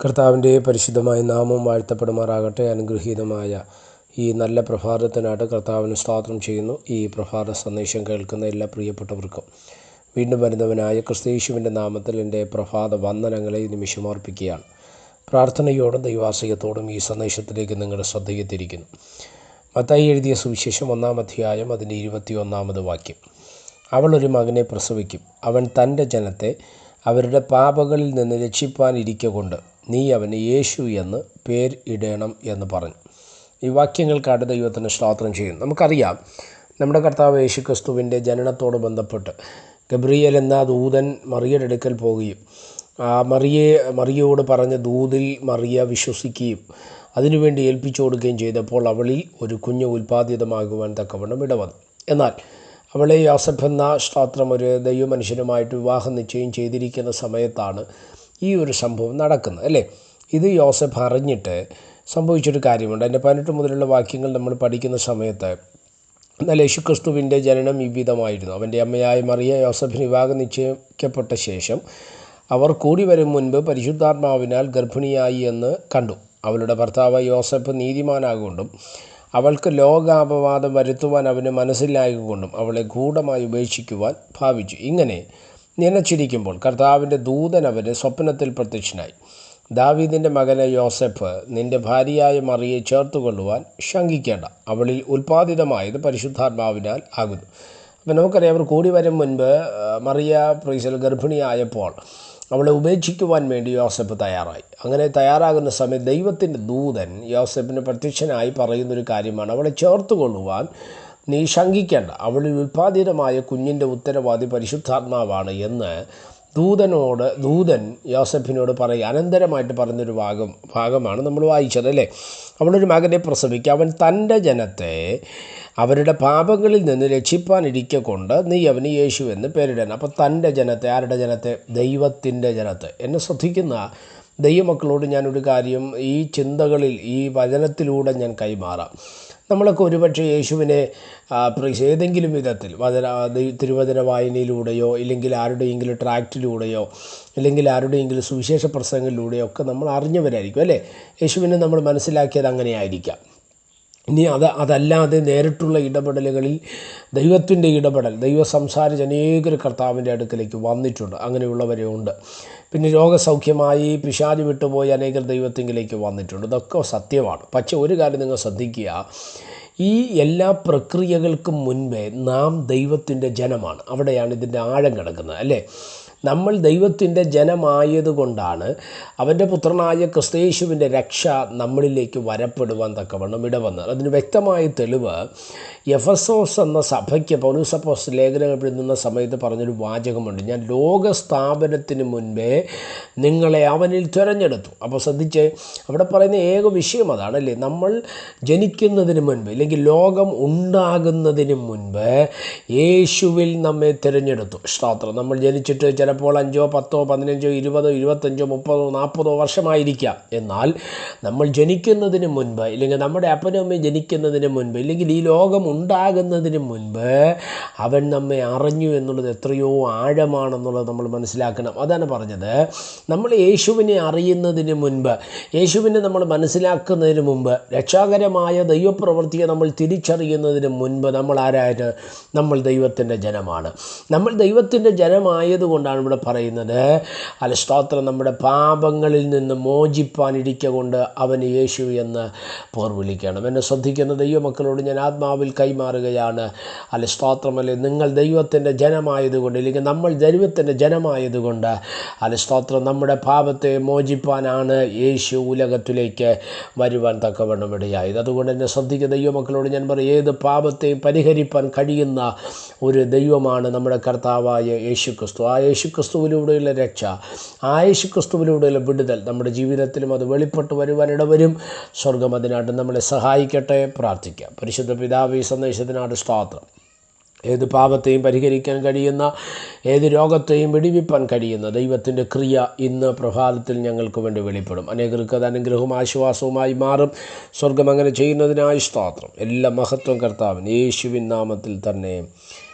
കർത്താവിന്റെ പരിശുദ്ധമായ നാമം വാഴ്ത്തപ്പെടുമാറാകട്ടെ. അനുഗ്രഹീതമായ ഈ നല്ല പ്രഭാതത്തിനായിട്ട് കർത്താവിന് സ്തോത്രം ചെയ്യുന്നു. ഈ പ്രഭാത സന്ദേശം കേൾക്കുന്ന എല്ലാ പ്രിയപ്പെട്ടവർക്കും. വീണ്ടും വരുന്നവനായ ക്രിസ്തീശുവിന്റെ നാമത്തിൽ എന്റെ പ്രഭാത വന്ദനങ്ങളെ ഈ നിമിഷം അർപ്പിക്കുകയാണ് പ്രാർത്ഥനയോടും ദൈവാശയത്തോടും ഈ സന്ദേശത്തിലേക്ക് നിങ്ങളുടെ ശ്രദ്ധയെ തിരിക്കുന്നു മത്തായി എഴുതിയ സുവിശേഷം ഒന്നാം അധ്യായം അതിന്റെ ഇരുപത്തി ഒന്നാമത് വാക്യം. അവൾ ഒരു മകനെ പ്രസവിക്കും. അവൻ തന്റെ ജനത്തെ അവരുടെ പാപങ്ങളിൽ നിന്ന് രക്ഷിപ്പാനിരിക്ക കൊണ്ട് നീ അവന് യേശു എന്ന് പേര് ഇടണം എന്ന് പറഞ്ഞു. ഈ വാക്യങ്ങൾക്കാണ് ദൈവത്തിന് സ്തോത്രം ചെയ്യും നമുക്കറിയാം നമ്മുടെ കർത്താവ് യേശു ക്രിസ്തുവിന്റെ ജനനത്തോട് ബന്ധപ്പെട്ട് ഗബ്രിയൽ എന്ന ദൂതൻ മറിയയുടെ അടുക്കൽ പോവുകയും ആ മറിയെ മറിയയോട് പറഞ്ഞ ദൂതിൽ മറിയ വിശ്വസിക്കുകയും അതിനുവേണ്ടി ഏൽപ്പിച്ചു കൊടുക്കുകയും ചെയ്തപ്പോൾ അവളിൽ ഒരു കുഞ്ഞ് ഉൽപ്പാദിതമാകുവാൻ തക്കവണ്ണം ഇടവന്നു. എന്നാൽ അവളെ യാസഫ് എന്ന സ്തോത്രം ഒരു ദൈവമനുഷ്യനുമായിട്ട് വിവാഹം നിശ്ചയം ചെയ്തിരിക്കുന്ന സമയത്താണ് ഈ ഒരു സംഭവം നടക്കുന്നത് അല്ലേ? ഇത് യോസഫ് അറിഞ്ഞിട്ട് സംഭവിച്ചൊരു കാര്യമുണ്ട്. അതിന്റെ പതിനെട്ട് മുതലുള്ള വാക്യങ്ങൾ നമ്മൾ പഠിക്കുന്ന സമയത്ത് എന്നാൽ യേശുക്രിസ്തുവിന്റെ ജനനം വിവിധമായിരുന്നു അവന്റെ അമ്മയായ മറിയ യോസഫിന് വിവാഹം നിശ്ചയിക്കപ്പെട്ട ശേഷം അവർ കൂടി വരും മുൻപ് പരിശുദ്ധാത്മാവിനാൽ ഗർഭിണിയായി എന്ന് കണ്ടു. അവളുടെ ഭർത്താവ് യോസഫ് നീതിമാനാകൊണ്ടും അവൾക്ക് ലോകാപവാദം വരുത്തുവാൻ അവന് മനസ്സിലായതുകൊണ്ടും അവളെ ഗൂഢമായി ഉപേക്ഷിക്കുവാൻ ഭാവിച്ചു. ഇങ്ങനെ നനച്ചിരിക്കുമ്പോൾ കർത്താവിന്റെ ദൂതൻ അവന് സ്വപ്നത്തിൽ പ്രത്യക്ഷനായി. ദാവീദിന്റെ മകനെ യോസഫ് നിന്റെ ഭാര്യയായ മറിയെ ചേർത്തുകൊള്ളുവാൻ ശങ്കിക്കേണ്ട. അവളിൽ ഉൽപ്പാദിതമായത് പരിശുദ്ധാത്മാവിനാൽ ആകുന്നു. അപ്പം നമുക്കറിയാം അവർ കൂടി വരും മുൻപ് മറിയ പ്രീസൽ ഗർഭിണിയായപ്പോൾ അവളെ ഉപേക്ഷിക്കുവാൻ വേണ്ടി യോസെപ്പ് തയ്യാറായി. അങ്ങനെ തയ്യാറാകുന്ന സമയത്ത് ദൈവത്തിന്റെ ദൂതൻ യോസഫിന് പ്രത്യക്ഷനായി പറയുന്നൊരു കാര്യമാണ്. അവളെ ചേർത്ത് കൊള്ളുവാൻ നീ ശങ്കിക്കേണ്ട. അവളിൽ ഉൽപ്പാദിതമായ കുഞ്ഞിന്റെ ഉത്തരവാദി പരിശുദ്ധാത്മാവാണ് എന്ന് ദൂതനോട് ദൂതൻ യോസഫിനോട് പറയുക അനന്തരമായിട്ട് പറഞ്ഞൊരു ഭാഗം ഭാഗമാണ് നമ്മൾ വായിച്ചത് അല്ലേ? അവളൊരു മകനെ പ്രസവിക്കുക. അവൻ തന്റെ ജനത്തെ അവരുടെ പാപങ്ങളിൽ നിന്ന് രക്ഷിപ്പാനിരിക്കെ കൊണ്ട് നീ അവന് യേശു എന്ന് പേരിടണം. അപ്പോൾ തന്റെ ജനത്തെ ആരുടെ ജനത്തെ? ദൈവത്തിന്റെ ജനത്തെ. എന്നെ ശ്രദ്ധിക്കുന്ന ദൈവമക്കളോട് ഞാനൊരു കാര്യം ഈ ചിന്തകളിൽ ഈ വചനത്തിലൂടെ ഞാൻ കൈമാറാം. നമ്മളൊക്കെ ഒരുപക്ഷെ യേശുവിനെ ഏതെങ്കിലും വിധത്തിൽ വചന തിരുവചന വായനയിലൂടെയോ ഇല്ലെങ്കിൽ ആരുടെയെങ്കിലും ട്രാക്റ്റിലൂടെയോ അല്ലെങ്കിൽ ആരുടെയെങ്കിലും സുവിശേഷ പ്രസംഗങ്ങളിലൂടെയോ ഒക്കെ നമ്മൾ അറിഞ്ഞവരായിരിക്കും അല്ലേ? യേശുവിനെ നമ്മൾ മനസ്സിലാക്കിയത് അങ്ങനെയായിരിക്കാം. ഇനി അത് അതല്ലാതെ നേരിട്ടുള്ള ഇടപെടലുകളിൽ ദൈവത്തിന്റെ ഇടപെടൽ ദൈവ സംസാരിച്ച് അനേകർ കർത്താവിന്റെ അടുക്കലേക്ക് വന്നിട്ടുണ്ട്. അങ്ങനെയുള്ളവരെ ഉണ്ട്. പിന്നെ രോഗസൗഖ്യമായി പിശാചി വിട്ടുപോയി അനേകർ ദൈവത്തിങ്കിലേക്ക് വന്നിട്ടുണ്ട്. ഇതൊക്കെ സത്യമാണ്. പക്ഷേ ഒരു കാര്യം നിങ്ങൾ ശ്രദ്ധിക്കുക. ഈ എല്ലാ പ്രക്രിയകൾക്കും മുൻപേ നാം ദൈവത്തിന്റെ ജനമാണ്. അവിടെയാണ് ഇതിന്റെ ആഴം കിടക്കുന്നത് അല്ലേ? നമ്മൾ ദൈവത്തിന്റെ ജനമായതുകൊണ്ടാണ് അവന്റെ പുത്രനായ ക്രിസ്തയേശുവിന്റെ രക്ഷ നമ്മളിലേക്ക് വരപ്പെടുവാൻ തക്കവണ്ണം ഇടവന്നത്. അതിന് വ്യക്തമായ തെളിവ് എഫസോസ് എന്ന സഭയ്ക്ക് പൗലൂസപ്പോസ് ലേഖനങ്ങൾ എഴുതുന്ന സമയത്ത് പറഞ്ഞൊരു വാചകമുണ്ട്. ഞാൻ ലോക ലോകസ്ഥാപനത്തിന് മുൻപേ നിങ്ങളെ അവനിൽ തിരഞ്ഞെടുത്തു. അപ്പോൾ ശ്രദ്ധിച്ച് അവിടെ പറയുന്ന ഏക വിഷയം അതാണല്ലേ? നമ്മൾ ജനിക്കുന്നതിന് മുൻപ് അല്ലെങ്കിൽ ലോകം ഉണ്ടാകുന്നതിന് മുൻപ് യേശുവിൽ നമ്മെ തിരഞ്ഞെടുത്തു. ശ്രോത്രം നമ്മൾ ജനിച്ചിട്ട് ചിലപ്പോൾ അഞ്ചോ പത്തോ പതിനഞ്ചോ ഇരുപതോ ഇരുപത്തഞ്ചോ മുപ്പതോ നാൽപ്പതോ വർഷമായിരിക്കാം. എന്നാൽ നമ്മൾ ജനിക്കുന്നതിന് മുൻപ് ഇല്ലെങ്കിൽ നമ്മുടെ അപ്പനും അമ്മയും ജനിക്കുന്നതിന് മുൻപ് ഇല്ലെങ്കിൽ ഈ ലോകം ഉണ്ടാകുന്നതിന് മുൻപ് അവൻ നമ്മെ അറിഞ്ഞു എന്നുള്ളത് എത്രയോ ആഴമാണെന്നുള്ളത് നമ്മൾ മനസ്സിലാക്കണം. അതാണ് പറഞ്ഞത്. നമ്മൾ യേശുവിനെ അറിയുന്നതിന് മുൻപ് യേശുവിനെ നമ്മൾ മനസ്സിലാക്കുന്നതിന് മുമ്പ് രക്ഷാകരമായ ദൈവപ്രവൃത്തിയെ നമ്മൾ തിരിച്ചറിയുന്നതിന് മുൻപ് നമ്മൾ ആരായിട്ട് നമ്മൾ ദൈവത്തിന്റെ ജനമാണ്. നമ്മൾ ദൈവത്തിന്റെ ജനമായതുകൊണ്ടാണ് ഇവിടെ പറയുന്നത്. അല്ല സ്തോത്രം നമ്മുടെ പാപങ്ങളിൽ നിന്ന് മോചിപ്പാനിരിക്ക കൊണ്ട് അവന് യേശു എന്ന് പോർ വിളിക്കണം എന്നെ ശ്രദ്ധിക്കുന്ന ദൈവമക്കളോട് ഞാൻ ആത്മാവിൽ കൈമാറുകയാണ്. അല്ല? നിങ്ങൾ ദൈവത്തിന്റെ ജനമായതുകൊണ്ട് ഇല്ലെങ്കിൽ നമ്മൾ ദൈവത്തിന്റെ ജനമായതുകൊണ്ട് അല്ല സ്തോത്രം നമ്മുടെ പാപത്തെ മോചിപ്പാനാണ് യേശു ഉലകത്തിലേക്ക് വരുവാൻ തക്കവണ്ണം ഇടയായത്. അതുകൊണ്ട് എന്നെ ശ്രദ്ധിക്കുന്ന ദൈവമക്കളോട് ഞാൻ പറയും ഏത് പാപത്തെയും പരിഹരിപ്പാൻ കഴിയുന്ന ഒരു ദൈവമാണ് നമ്മുടെ കർത്താവായ യേശു ക്രിസ്തു. ആ യേശു ക്രിസ്തുവിലൂടെയുള്ള രക്ഷ ആ യേശു ക്രിസ്തുവിലൂടെയുള്ള വിടുതൽ നമ്മുടെ ജീവിതത്തിലും അത് വെളിപ്പെട്ട് വരുവാൻ ഇടവരും. സ്വർഗം അതിനായിട്ട് നമ്മളെ സഹായിക്കട്ടെ. പ്രാർത്ഥിക്കാം. പരിശുദ്ധ പിതാവ് ഈ സന്ദേശത്തിനാണ് സ്തോത്രം. ഏത് പാപത്തെയും പരിഹരിക്കാൻ കഴിയുന്ന ഏത് രോഗത്തെയും വെടിവിപ്പാൻ കഴിയുന്ന ദൈവത്തിന്റെ ക്രിയ ഇന്ന് പ്രഭാതത്തിൽ ഞങ്ങൾക്ക് വേണ്ടി വെളിപ്പെടും. അനേകർക്ക് അത് അനുഗ്രഹവും ആശ്വാസവുമായി മാറും. സ്വർഗം അങ്ങനെ ചെയ്യുന്നതിനായി സ്തോത്രം. എല്ലാ മഹത്വം കർത്താവിൻ യേശുവിൻ നാമത്തിൽ തന്നെ.